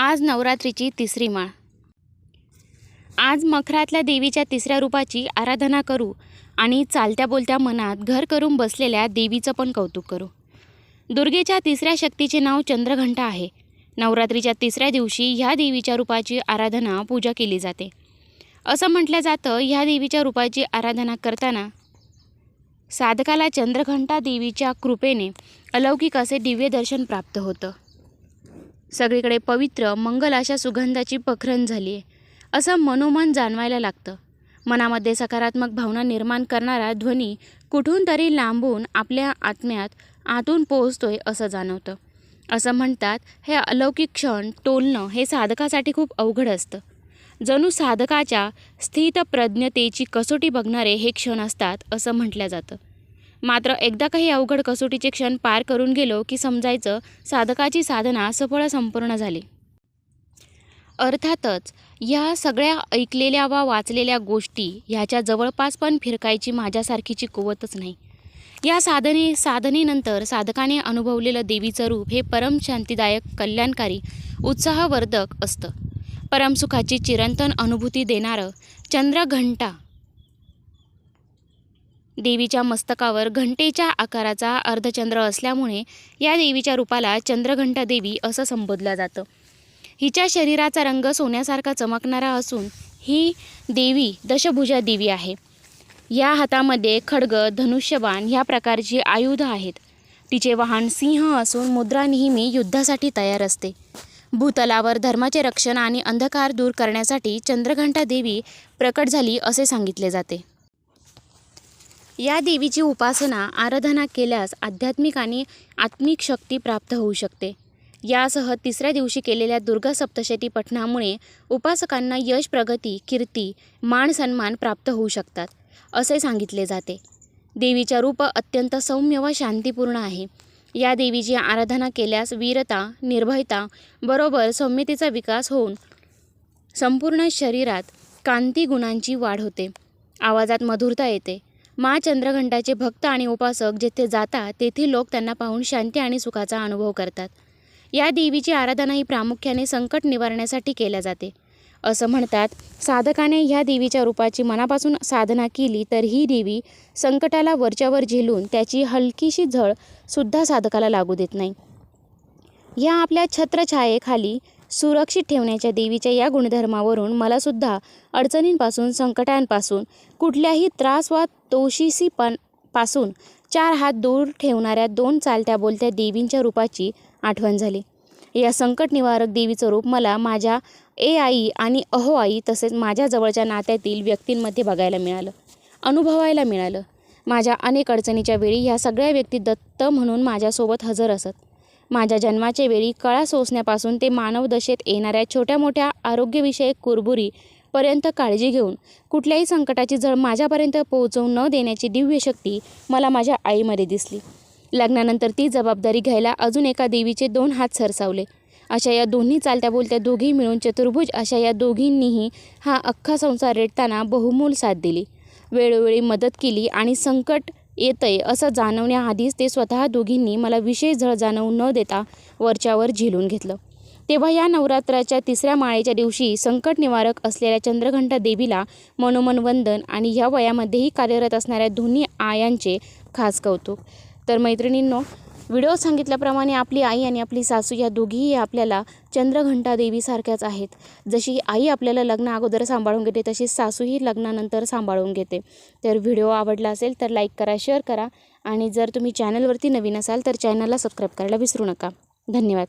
आज नवरात्रीची तिसरी माळ. आज मखरातल्या देवीच्या तिसऱ्या रूपाची आराधना करू आणि चालत्या बोलत्या मनात घर करून बसलेल्या देवीचं पण कौतुक करू. दुर्गेच्या तिसऱ्या शक्तीचे नाव चंद्रघंटा आहे. नवरात्रीच्या तिसऱ्या दिवशी ह्या देवीच्या रूपाची आराधना पूजा केली जाते. असं म्हटलं जातं ह्या देवीच्या रूपाची आराधना करताना साधकाला चंद्रघंटा देवीच्या कृपेने अलौकिक असे दिव्य दर्शन प्राप्त होतं. सगळीकडे पवित्र मंगल अशा सुगंधाची पखरण झाली आहे असं मनोमन जाणवायला लागतं. मनामध्ये सकारात्मक भावना निर्माण करणारा ध्वनी कुठून तरी लांबून आपल्या आत्म्यात आतून पोहोचतोय असं जाणवतं. असं म्हणतात हे अलौकिक क्षण टोलणं हे साधकासाठी खूप अवघड असतं. जणू साधकाच्या स्थितप्रज्ञतेची कसोटी बघणारे हे क्षण असतात असं म्हटलं जातं. मात्र एकदा काही अवघड कसोटीचे क्षण पार करून गेलो की समजायचं साधकाची साधना सफळ संपूर्ण झाली. अर्थातच या सगळ्या ऐकलेल्या वा वाचलेल्या गोष्टी ह्याच्या जवळपास पण फिरकायची माझ्यासारखीची कुवतच नाही. या साधने साधनेनंतर साधकाने अनुभवलेलं देवीचं रूप हे परम शांतीदायक कल्याणकारी उत्साहवर्धक असतं. परमसुखाची चिरंतन अनुभूती देणारं चंद्रघंटा देवीच्या मस्तकावर घंटेच्या आकाराचा अर्धचंद्र असल्यामुळे या देवीच्या रूपाला चंद्रघंटा देवी असं संबोधलं जातं. हिच्या शरीराचा रंग सोन्यासारखा चमकणारा असून ही देवी दशभुजा देवी आहे. या हातामध्ये खडग धनुष्यबाण ह्या प्रकारची आयुध आहेत. तिचे वाहन सिंह असून मुद्रा नेहमी युद्धासाठी तयार असते. भूतलावर धर्माचे रक्षण आणि अंधकार दूर करण्यासाठी चंद्रघंटा देवी प्रकट झाली असे सांगितले जाते. या देवीची उपासना आराधना केल्यास आध्यात्मिक आणि आत्मिक शक्ती प्राप्त होऊ शकते. यासह तिसऱ्या दिवशी केलेल्या दुर्गा सप्तशती पठणामुळे उपासकांना यश प्रगती कीर्ती मान सन्मान प्राप्त होऊ शकतात असे सांगितले जाते. देवीच्या रूप अत्यंत सौम्य व शांतीपूर्ण आहे. या देवीची आराधना केल्यास वीरता निर्भयता बरोबर सौम्यतेचा विकास होऊन संपूर्ण शरीरात कांती गुणांची वाढ होते. आवाजात मधुरता येते. मा चंद्रघंटाचे भक्त आणि उपासक जेथे जातात तेथील लोक त्यांना पाहून शांती आणि सुखाचा अनुभव करतात. या देवीची आराधना ही प्रामुख्याने संकट निवारण्यासाठी केल्या जाते. असं म्हणतात साधकाने ह्या देवीच्या रूपाची मनापासून साधना केली तर ही देवी संकटाला वरच्यावर झेलून त्याची हलकीशी झळ सुद्धा साधकाला लागू देत नाही. या आपल्या छत्रछायेखाली सुरक्षित ठेवण्याच्या देवीच्या या गुणधर्मावरून मलासुद्धा अडचणींपासून संकटांपासून कुठल्याही त्रास वा तोशिसी पण पासून चार हात दूर ठेवणाऱ्या दोन चालत्या बोलत्या देवींच्या रूपाची आठवण झाली. या संकट निवारक देवीचं रूप मला माझ्या ए आई आणि अहो आई तसेच माझ्या जवळच्या नात्यातील व्यक्तींमध्ये बघायला मिळालं अनुभवायला मिळालं. माझ्या अनेक अडचणीच्या वेळी ह्या सगळ्या व्यक्ती दत्त म्हणून माझ्यासोबत हजर असत. माझ्या जन्माच्या वेळी कळा सोसण्यापासून ते मानवदशेत येणाऱ्या छोट्या मोठ्या आरोग्यविषयक कुरबुरी पर्यंत काळजी घेऊन कुठल्याही संकटाची झळ माझ्यापर्यंत पोहोचवू न देण्याची दिव्य शक्ती मला माझ्या आईमध्ये दिसली. लग्नानंतर ती जबाबदारी घ्यायला अजून एका देवीचे दोन हात सरसावले. अशा या दोन्ही चालत्या बोलत्या दोघी मिळून चतुर्भुज अशा या दोघींनीही हा अख्खा संसार रेटताना बहुमूल साथ दिली. वेळोवेळी मदत केली आणि संकट येतंय असं जाणवण्याआधीच ते स्वतः दोघींनी मला विशेष झळ जाणवू न देता वरच्यावर झेलून घेतलं. तेव्हा या नवरात्राच्या तिसऱ्या माळेच्या दिवशी संकट निवारक असलेल्या चंद्रघंटा देवीला मनोमन वंदन आणि ह्या वयामध्येही कार्यरत असणाऱ्या दोन्ही आयांचे खास कौतुक. तर मैत्रिणींनो व्हिडिओ सांगितल्याप्रमाणे आपली आई आणि आपली सासू या दोघीही आपल्याला चंद्रघंटा देवीसारख्याच आहेत. जशी आई आपल्याला लग्न अगोदर सांभाळून घेते तशी सासूही लग्नानंतर सांभाळून घेते. तर व्हिडिओ आवडला असेल तर लाईक करा शेअर करा. आणि जर तुम्ही चॅनलवरती नवीन असाल तर चॅनलला सबस्क्राईब करायला विसरू नका. धन्यवाद.